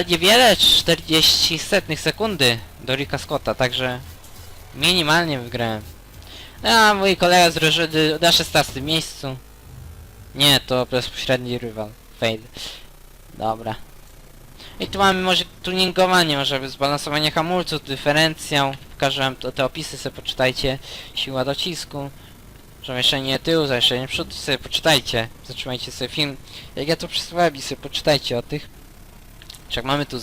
Ale niewiele, 40 setnych sekundy do Ricka Scotta, także minimalnie wygrałem. No, A mój kolega z Rożydy na 16 miejscu. Nie, to bezpośredni rywal. Fade. Dobra. I tu mamy może tuningowanie, może zbalansowanie hamulców, dyferencjał. Pokażę wam te opisy, sobie poczytajcie. Siła docisku. Zamieszczenie tyłu, zamieszczenie przodu, sobie poczytajcie. Zatrzymajcie sobie film. Jak ja to przesuwałem i sobie poczytajcie o tych. Wszak mamy tu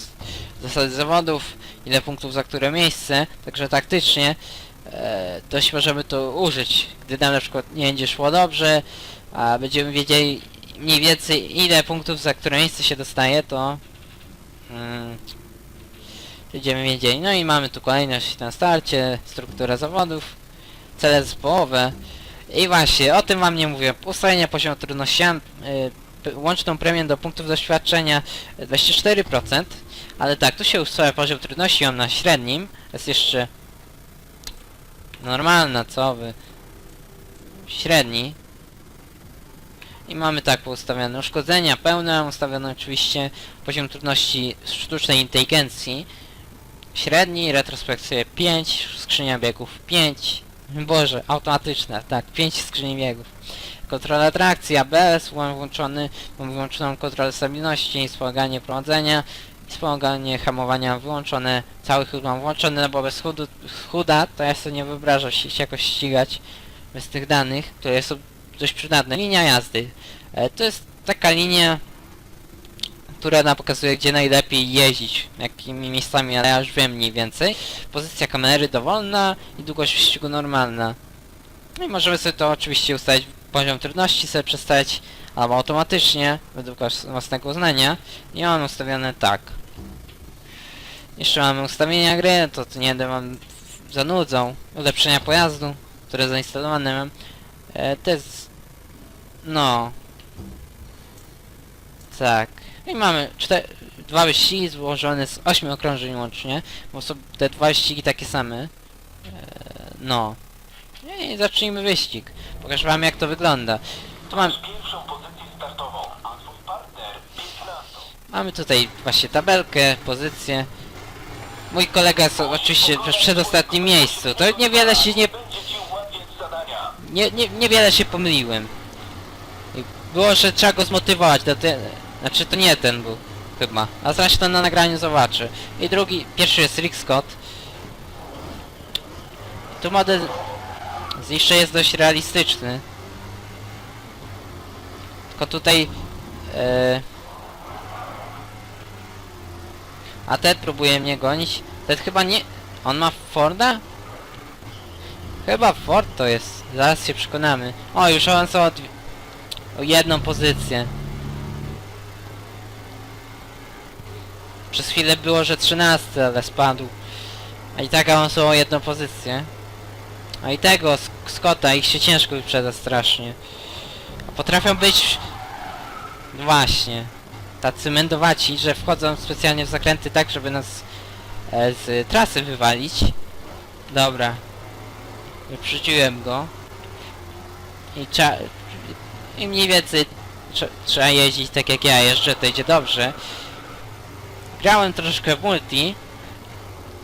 zasady zawodów, ile punktów za które miejsce, także taktycznie e, dość możemy to użyć. Gdy nam na przykład nie będzie szło dobrze, a będziemy wiedzieli mniej więcej ile punktów za które miejsce się dostaje, to mm, będziemy wiedzieli. No i mamy tu kolejność na starcie, struktura zawodów, cele zespołowe. I właśnie, o tym wam nie mówię. Ustalenia poziomu trudności, y, łączną premię do punktów doświadczenia y, 24%, ale tak, tu się ustala poziom trudności, on na średnim, jest jeszcze normalna, co wy, średni. I mamy tak poustawione uszkodzenia pełne, ustawione oczywiście poziom trudności sztucznej inteligencji, średni, retrospekcja 5, skrzynia biegów 5, Boże, automatyczne, tak, 5 skrzyni biegów. Kontrola trakcji, ABS, mam włączony, mam wyłączoną kontrolę stabilności, wspomaganie prowadzenia, wspomaganie hamowania wyłączone, cały chód mam włączony, no bo bez chudu, chuda to ja sobie nie wyobrażam się, jakoś ścigać bez tych danych, które są dość przydatne. Linia jazdy. E, to jest taka linia, która nam pokazuje, gdzie najlepiej jeździć, jakimi miejscami, ale ja już wiem mniej więcej. Pozycja kamery dowolna i długość wyścigu normalna. No i możemy sobie to oczywiście ustalić poziom trudności, sobie przestawiać albo automatycznie, według własnego uznania. I mam ustawione tak. Jeszcze mamy ustawienia gry, to, nie będę wam zanudzą. Ulepszenia pojazdu, które zainstalowane mam. E, to jest... No... Tak. I mamy cztery, dwa wyścigi złożone z 8 okrążeń łącznie, bo są te dwa wyścigi takie same. E, no. I zacznijmy wyścig. Pokażę wam jak to wygląda. Tu mam, pierwszą pozycję startową, a twój partner 15. mamy tutaj właśnie tabelkę, pozycję. Mój kolega jest oczywiście w przedostatnim miejscu. To niewiele się nie... Nie, nie, niewiele się pomyliłem. Było, że trzeba go zmotywować do te... Znaczy to nie ten był. Chyba. A zresztą na nagraniu zobaczy. I drugi, pierwszy jest Rick Scott. Tu model z jeszcze jest dość realistyczny. Tylko tutaj... E... A Ted próbuje mnie gonić. Ted chyba nie... On ma Forda? Chyba Ford to jest. Zaraz się przekonamy. O, już awansował dwie... o jedną pozycję. Przez chwilę było, że 13, ale spadł. A i tak awansował jedną pozycję. A i tego, Scotta, ich się ciężko wyprzedza strasznie. A potrafią być... Właśnie. Tacy mędowaci, że wchodzą specjalnie w zakręty tak, żeby nas e, z trasy wywalić. Dobra. Wyprzedziłem go. I trzeba... I mniej więcej trze- trzeba jeździć tak jak ja jeżdżę, to idzie dobrze. Grałem troszkę w multi.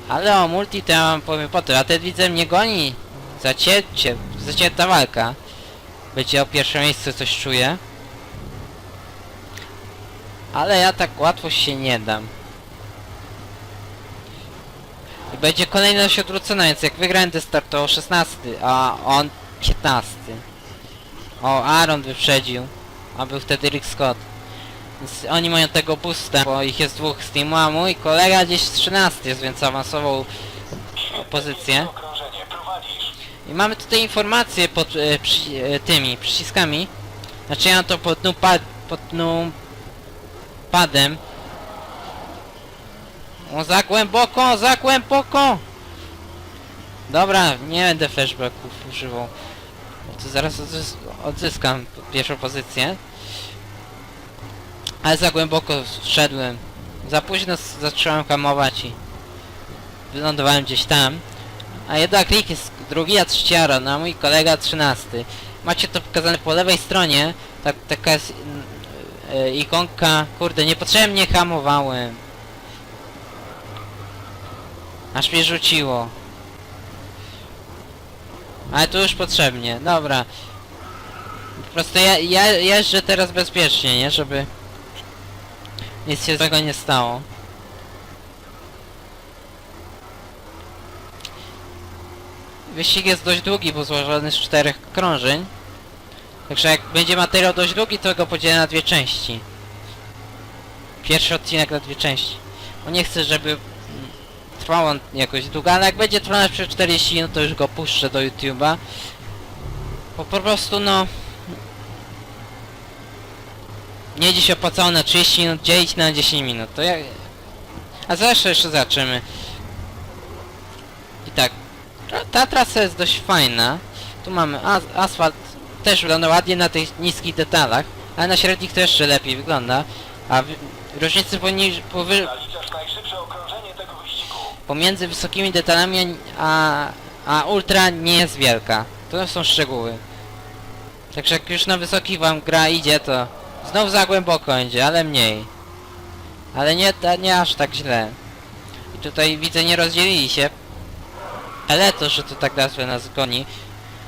Ale o multi to ja wam powiem po to. A ten widzę mnie goni. Zacięcie, zacięta walka. Będzie o pierwsze miejsce coś czuję. Ale ja tak łatwo się nie dam. I będzie kolejność odwrócona, więc jak wygrałem ten start to 16, a on 15. O, Aaron wyprzedził. A był wtedy Rick Scott. Więc oni mają tego boosta, bo ich jest dwóch z teamu, a mój kolega gdzieś 13 jest, więc awansował pozycję. I mamy tutaj informacje pod e, przy, e, tymi przyciskami. Znaczy ja to pod numpad, pod padem. O, za głęboko, za głęboko! Dobra, nie będę flashbacków używał. Bo to zaraz odzys odzyskam pierwszą pozycję. Ale za głęboko szedłem. Za późno zacząłem hamować i wylądowałem gdzieś tam. A jednak klik jest drugi, a trzeci Aaron, a mój kolega trzynasty. Macie to pokazane po lewej stronie. Tak, taka jest e, ikonka. Kurde, niepotrzebnie hamowałem. Aż mnie rzuciło. Ale tu już potrzebnie, dobra. Po prostu ja, ja jeżdżę teraz bezpiecznie, nie? Żeby nic się złego nie stało. Wyścig jest dość długi, bo złożony z czterech krążeń. Także jak będzie materiał dość długi, to go podzielę na dwie części. Pierwszy odcinek na dwie części. Bo nie chcę, żeby mm, trwał on jakoś długo, ale jak będzie trwał przykład 40 minut, to już go puszczę do YouTube'a. Bo po prostu no... Nie dziś opłacało na 30 minut dzielić na 10 minut, to jak... A zresztą jeszcze zobaczymy. Ta trasa jest dość fajna. Tu mamy as asfalt, też wygląda ładnie na tych niskich detalach, ale na średnich to jeszcze lepiej wygląda. A wy- różnicy powy pomiędzy wysokimi detalami a, a ultra nie jest wielka. To są szczegóły. Także jak już na wysokich wam gra idzie, to znów za głęboko będzie, ale mniej. Ale nie, nie aż tak źle. I tutaj widzę nie rozdzielili się. Ale to, że to tak nazwę nas goni.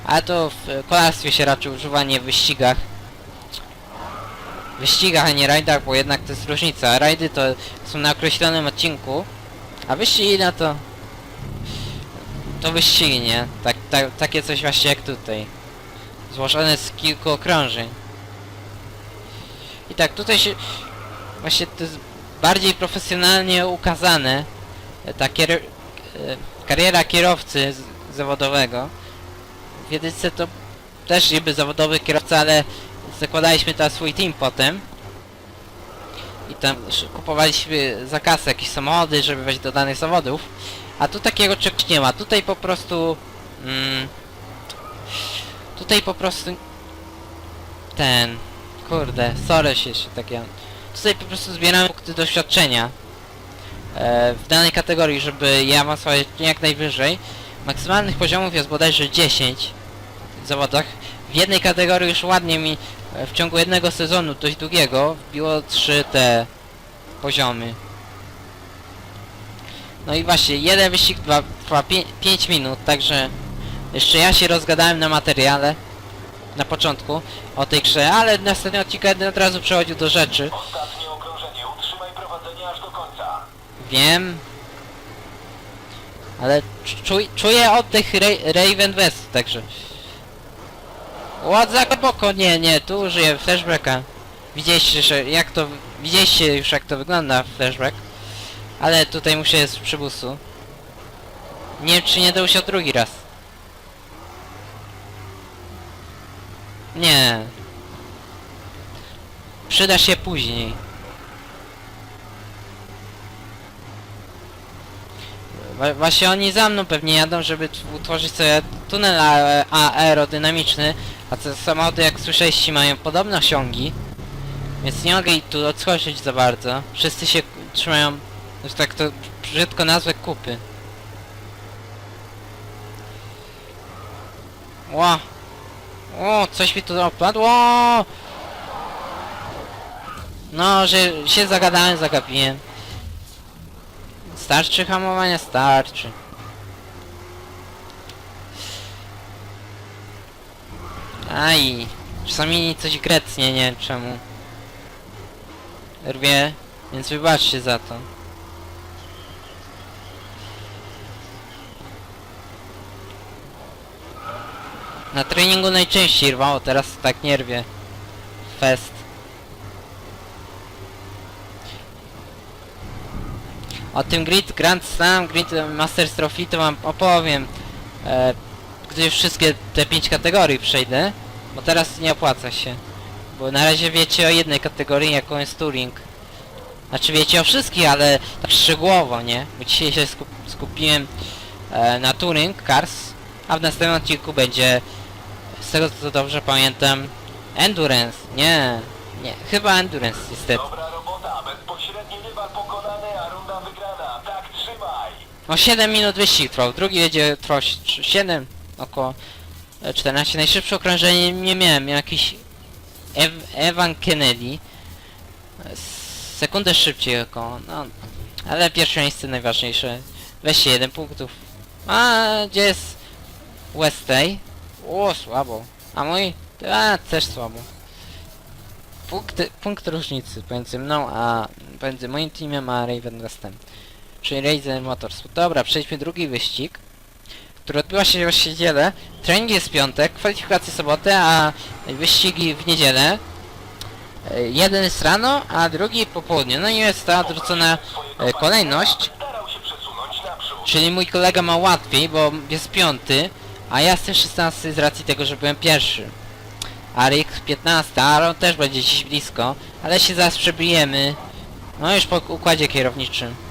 A to w kolarstwie się raczej używa nie w wyścigach. Wyścigach, a nie rajdach, bo jednak to jest różnica. Rajdy to są na określonym odcinku, a wyścigi no to... To wyścigi, nie? Tak, tak, takie coś właśnie jak tutaj. Złożone z kilku okrążeń. I tak, tutaj się... Właśnie to jest bardziej profesjonalnie ukazane. e, Ta kier... e, kariera kierowcy zawodowego. W jedynce to też niby zawodowy kierowca, ale zakładaliśmy tam swój team potem. I tam kupowaliśmy za kasę jakieś samochody, żeby wejść do danych zawodów. A tu takiego czegoś nie ma. Tutaj po prostu... Mm, tutaj po prostu... Ten... Kurde, sorry się jeszcze takie... Tutaj po prostu zbieramy punkty doświadczenia. E, w danej kategorii, żeby je awansować jak najwyżej. Maksymalnych poziomów jest bodajże 10 w zawodach. W jednej kategorii już ładnie mi e, w ciągu jednego sezonu dość długiego wbiło 3 te poziomy. No i właśnie, jeden wyścig trwa, trwa 5 minut, także jeszcze ja się rozgadałem na materiale na początku o tej grze, ale następny odcinek od razu przechodził do rzeczy. Ostatnie okrążenie. Utrzymaj prowadzenie aż do końca. Wiem. Ale czuj, czuję oddech Ra Raven West, także... Ład za głęboko, nie, nie, tu użyję flashbacka. Widzieliście, że jak to... Widzieliście już jak to wygląda flashback. Ale tutaj muszę z przybusu. Nie wiem czy nie dał się drugi raz. Nie. Przyda się później. Właśnie oni za mną pewnie jadą, żeby utworzyć sobie tunel aerodynamiczny, a te samochody jak słyszeliście mają podobne osiągi, więc nie mogę ich tu odskoczyć za bardzo. Wszyscy się trzymają, że tak to brzydko nazwę kupy. Ło! O, coś mi tu opadło! No, że się zagadałem, zagapiłem. Starczy hamowania? Starczy. Aj, czasami coś grecnie, nie wiem czemu. Rwie, więc wybaczcie za to. Na treningu najczęściej rwało, teraz tak nie rwie. Fest. O tym Grid Grand Slam, Grid Masters Trophy to wam opowiem, e, gdy już wszystkie te pięć kategorii przejdę, bo teraz nie opłaca się. Bo na razie wiecie o jednej kategorii, jaką jest Touring. Znaczy wiecie o wszystkich, ale tak szczegółowo, nie? Bo dzisiaj się skup skupiłem e, na Touring Cars, a w następnym odcinku będzie, z tego co dobrze pamiętam, Endurance. Nie, nie, chyba Endurance niestety. Dobra robota. Bezpośredni rywal pokonany, a runda wygrana. Tak trzymaj. O 7 minut wyścig trwał, drugi będzie trwał 7, około e, 14. Najszybsze okrążenie nie miałem, miałem jakiś Ev Evan Kennedy. E, Sekundę szybciej około, no. Ale pierwsze miejsce najważniejsze. Weźcie jeden punktów. A gdzie jest Westay? O, słabo. A mój? A, też słabo. Punkt, punkt różnicy pomiędzy mną a pomiędzy moim teamem a Raven Westem. Czyli Razer Motors. Dobra, przejdźmy drugi wyścig, który odbywa się w niedzielę. Trening jest piątek, kwalifikacje sobotę, a wyścigi w niedzielę. E, Jeden jest rano, a drugi po południu. No i jest ta odwrócona e, kolejność. Czyli mój kolega ma łatwiej, bo jest piąty, a ja jestem 16 z racji tego, że byłem pierwszy. A Rick 15, Aaron też będzie gdzieś blisko, ale się zaraz przebijemy. No już po układzie kierowniczym.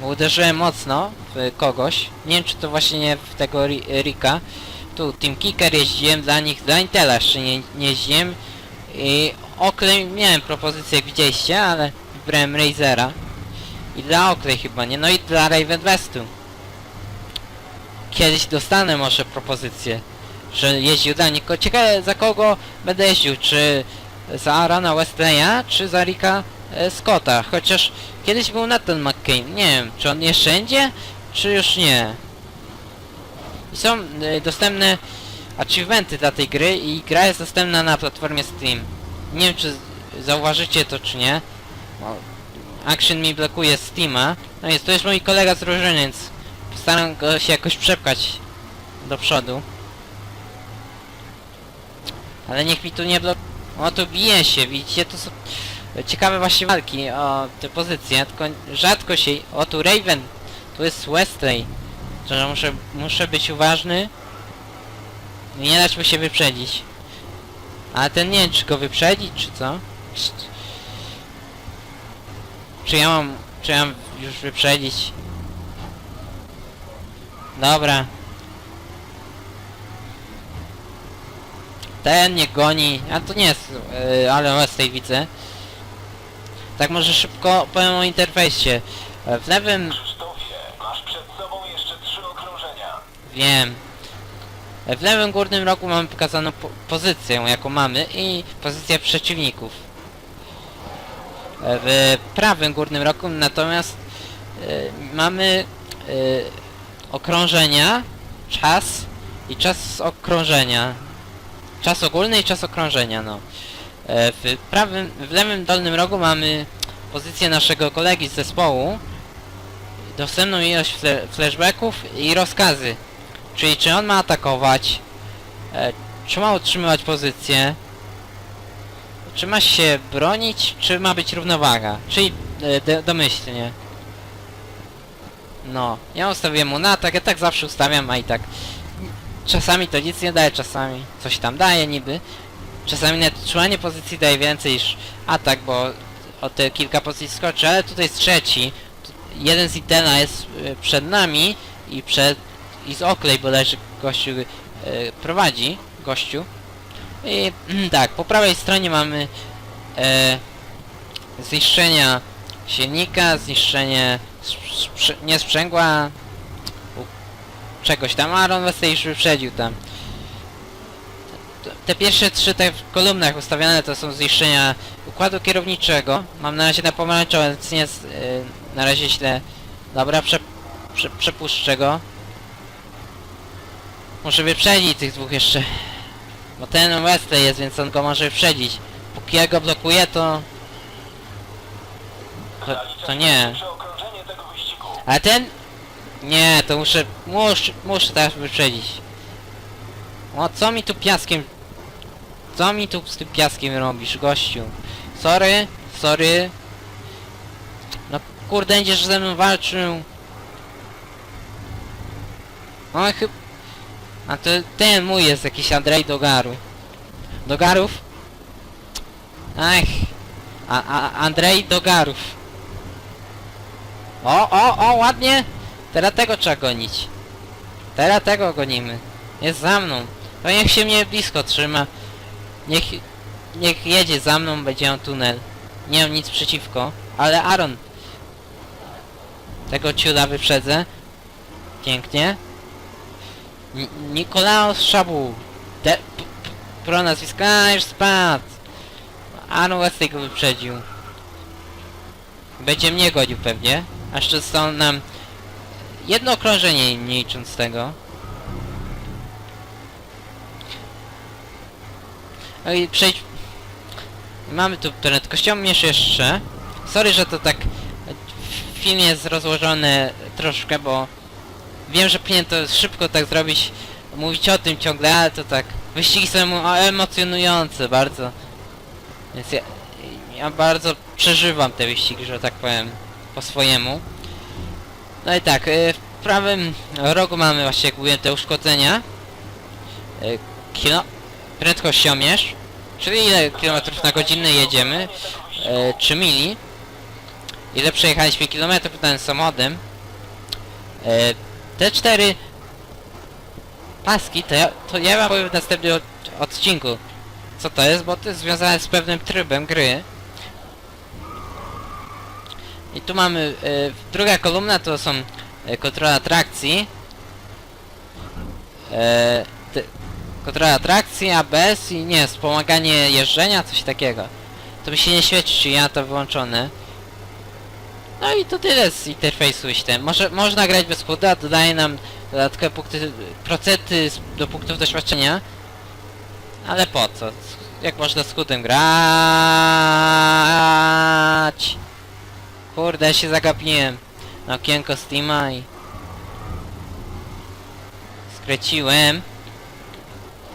Bo uderzyłem mocno w kogoś. Nie wiem czy to właśnie nie w tego Ri- Rika. Tu Team Kicker jeździłem dla nich, dla Intela jeszcze nie, nie jeździłem. I Oakley miałem propozycję jak widzieliście, ale wybrałem Razera. I dla Oakley chyba, nie? No i dla Raven Westu. Kiedyś dostanę może propozycję, że jeździł dla nich. Ciekawe za kogo będę jeździł, czy za Arana Westleya, czy za Ricka e, Scotta. Chociaż kiedyś był Nathan McCain. Nie wiem, czy on jeszcze będzie, czy już nie. I są e, dostępne achievementy dla tej gry i gra jest dostępna na platformie Steam. Nie wiem, czy zauważycie to, czy nie. Bo Action mi blokuje Steama. No jest, to jest mój kolega z drużyny, więc postaram go się jakoś przepchać do przodu. Ale niech mi tu nie blok... O, tu bije się, widzicie? To są ciekawe właśnie walki o te pozycje, tylko rzadko się... O, tu Raven, tu jest Wesley. Że muszę, muszę być uważny. Nie dać mu się wyprzedzić. Ale ten nie wiem, czy go wyprzedzić, czy co? Czy- czy ja mam... Czy ja mam już wyprzedzić? Dobra. Ten nie goni. A to nie jest... Yy, ale Westay widzę. Tak może szybko powiem o interfejsie. E, W lewym... Wiem. E, W lewym górnym rogu mamy pokazaną po pozycję, jaką mamy i pozycję przeciwników. E, W prawym górnym rogu natomiast e, mamy e, okrążenia, czas i czas okrążenia. Czas ogólny i czas okrążenia, no. E, W prawym, w lewym dolnym rogu mamy pozycję naszego kolegi z zespołu, dostępną ilość flashbacków i rozkazy. Czyli czy on ma atakować, e, czy ma utrzymywać pozycję, czy ma się bronić, czy ma być równowaga. Czyli e, do- domyślnie. No, ja ustawiłem mu na atak, ja tak zawsze ustawiam, a i tak czasami to nic nie daje, czasami coś tam daje niby. Czasami nawet utrzymanie pozycji daje więcej niż atak, bo o te kilka pozycji skoczy, ale tutaj jest trzeci. Jeden z Itena jest e, przed nami i przed i z Oakley bodajże gościu e, prowadzi, gościu. I tak, po prawej stronie mamy e, zniszczenia silnika, zniszczenie nie sprzęgła czegoś tam, Aaron Wesley już wyprzedził tam. Te- pierwsze trzy te w kolumnach ustawione to są zniszczenia układu kierowniczego. Mam na razie na pomarańczowe, więc nie jest e, na razie źle. Dobra, prze, prze, przepuszczę go. Muszę wyprzedzić tych dwóch jeszcze. Bo ten Wesley jest, więc on go może wyprzedzić. Póki ja go blokuję, to... To, to nie. Ale ten... Nie, to muszę... Muszę, muszę teraz wyprzedzić. O, co mi tu piaskiem... Co mi tu z tym piaskiem robisz, gościu? Sorry, sorry. No kurde, będziesz ze mną walczył. O, chyba... A to ten mój jest jakiś Andrzej Dogaru. Dogarów? Ach. A, a, Andrzej Dogarów. O, o, o, ładnie! Teraz tego trzeba gonić. Teraz tego gonimy. Jest za mną. To niech się mnie blisko trzyma. Niech, niech jedzie za mną, będzie on tunel. Nie mam nic przeciwko. Ale Aaron. Tego ciuda wyprzedzę. Pięknie. Ni- Nikolaos Szabu. De pro nazwiska, już spadł. Aaron Wesley go wyprzedził. Będzie mnie godził pewnie. A jeszcze zostało nam jedno okrążenie nie licząc tego. No i przejdź... Mamy tu prędkościomierz jeszcze. Sorry, że to tak w filmie jest rozłożone troszkę, bo wiem, że powinien to szybko tak zrobić, mówić o tym ciągle, ale to tak... Wyścigi są emo- emocjonujące bardzo. Więc ja, ja bardzo przeżywam te wyścigi, że tak powiem, po swojemu. No i tak, y, w prawym rogu mamy właśnie, jak mówiłem, te uszkodzenia. Y, Kilo... Prędkościomierz. Czyli ile kilometrów na godzinę jedziemy. E, 3 mili. Ile przejechaliśmy kilometrów danym samochodem. E, te cztery paski, to ja, to ja wam powiem w następnym od, odcinku. Co to jest, bo to jest związane z pewnym trybem gry. I tu mamy e, druga kolumna, to są e, kontrola trakcji. E, kontrola trakcji, ABS i nie, wspomaganie jeżdżenia, coś takiego. To mi się nie świeci, czy ja to wyłączone. No i to tyle z interfejsu system. Może, można grać bez chuda, dodaje nam dodatkowe punkty, procenty do punktów doświadczenia. Ale po co? Jak można z grać? Kurde, się zagapiłem na okienko Steama i... Skręciłem.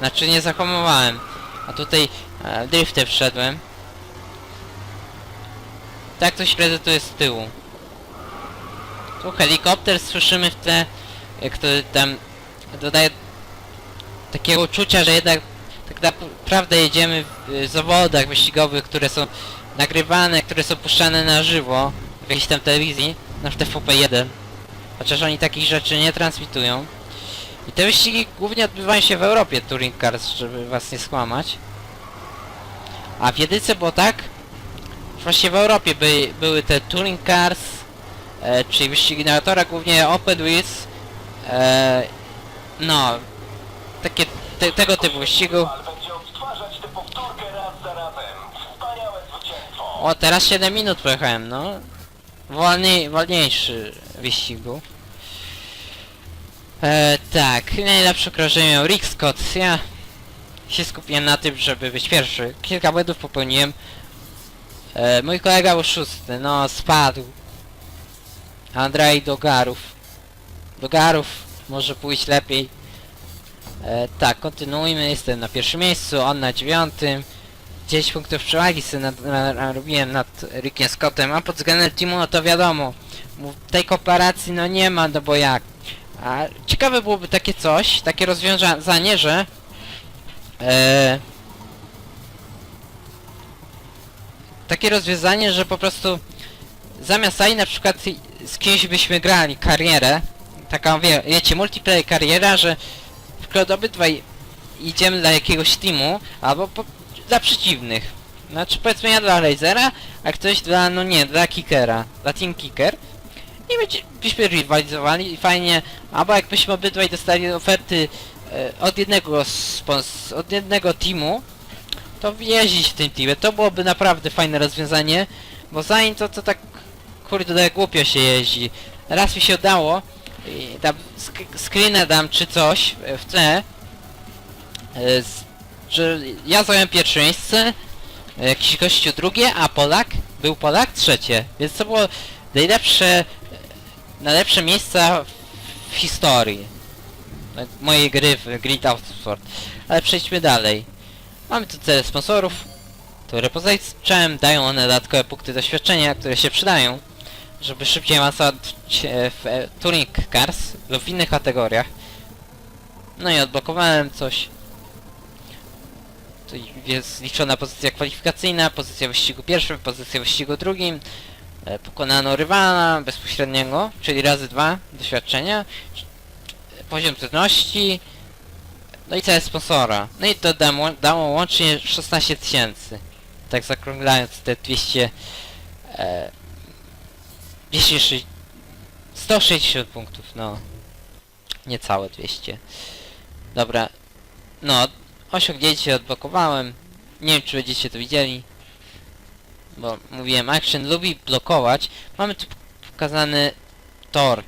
Znaczy nie zahamowałem. A tutaj e, driftem wszedłem. Tak to się prezentuje z tyłu. Tu helikopter słyszymy w tle, jak to tam dodaje takiego uczucia, że jednak tak naprawdę jedziemy w y, zawodach wyścigowych, które są nagrywane, które są puszczane na żywo w jakiejś tam telewizji, na przykład TVP1. Chociaż oni takich rzeczy nie transmitują. I te wyścigi głównie odbywają się w Europie, Touring Cars, żeby was nie skłamać. A w jedynce było tak, właśnie w Europie by, były te Touring Cars, e, czyli wyścigi na torach, głównie Open Wheels, e, no, takie, te, tego typu zwycięstwo. O, teraz 7 minut pojechałem, no. Wolniej, wolniejszy wyścig był. E, tak, najlepsze okrążenie miał Rick Scott. Ja się skupiłem na tym, żeby być pierwszy. Kilka błędów popełniłem. E, mój kolega był szósty, no spadł. Andrzej do garów. Do garów może pójść lepiej. E, tak, kontynuujmy. Jestem na pierwszym miejscu, on na dziewiątym. 10 punktów przewagi sobie nad, na, narobiłem nad Rickiem Scottem, a pod względem teamu no to wiadomo, tej komparacji no nie ma, no bo jak. A ciekawe byłoby takie coś, takie rozwiązanie, że e, takie rozwiązanie, że po prostu zamiast AI na przykład z kimś byśmy grali karierę, taką wie, wiecie, multiplayer kariera, że w przykład obydwaj idziemy dla jakiegoś teamu, albo po, dla przeciwnych. Znaczy powiedzmy ja dla Razera, a ktoś dla, no nie, dla Kickera, dla Team Kicker. I będzie, byśmy rywalizowali i fajnie, albo jakbyśmy obydwaj dostali oferty e, od jednego spons od jednego teamu, to jeździć w tym teamie. To byłoby naprawdę fajne rozwiązanie, bo zanim to, to tak, kurde, głupio się jeździ. Raz mi się udało, i tam sk dam czy coś w tle, e, że ja zająłem pierwsze miejsce, e, jakiś gościu drugie, a Polak, był Polak trzecie, więc to było najlepsze, najlepsze miejsca w historii mojej gry w Grid Autosport. Ale przejdźmy dalej. Mamy tu cele sponsorów, które poza dają one dodatkowe punkty doświadczenia, które się przydają, żeby szybciej awansować w e, Touring Cars lub w innych kategoriach. No i odblokowałem coś. Tu jest liczona pozycja kwalifikacyjna, pozycja wyścigu pierwszym, pozycja wyścigu drugim. E, pokonano rywala bezpośredniego, czyli razy dwa doświadczenia. Poziom trudności. No i całe sponsora. No i to dało, dało łącznie 16 tysięcy. Tak zakrąglając te 200... E, 260... 160 punktów, no. Niecałe 200. Dobra. No, osiągnięcie odblokowałem. Nie wiem, czy będziecie to widzieli. Bo mówiłem, Action lubi blokować. Mamy tu pokazany tor.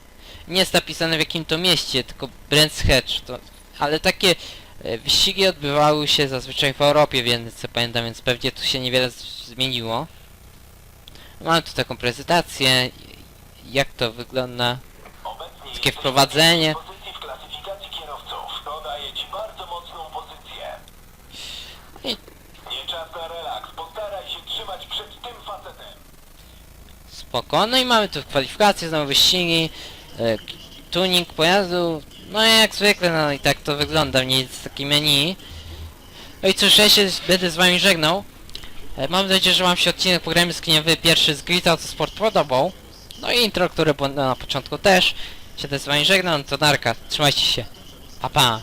Nie jest napisane w jakim to mieście, tylko Brands Hatch. To, ale takie e, wyścigi odbywały się zazwyczaj w Europie, więc co pamiętam, więc pewnie tu się niewiele zmieniło. Mamy tu taką prezentację, jak to wygląda. Takie wprowadzenie. w pozycji w klasyfikacji kierowców. To daje ci bardzo mocną pozycję. I- Nie czas na relaks. Postaraj się trzymać przed tym facetem. Spoko. No i mamy tu kwalifikacje, znowu wyścigi, e, tuning pojazdu. No jak zwykle, no i tak to wygląda, mniej więcej takie menu. No i cóż, ja się będę z wami żegnał. E, Mam nadzieję, że wam się odcinek programy skiniowy pierwszy z Grid Autosport podobał. No i intro, które było na początku też. Się też z wami żegnam, to narka. Trzymajcie się. Pa pa.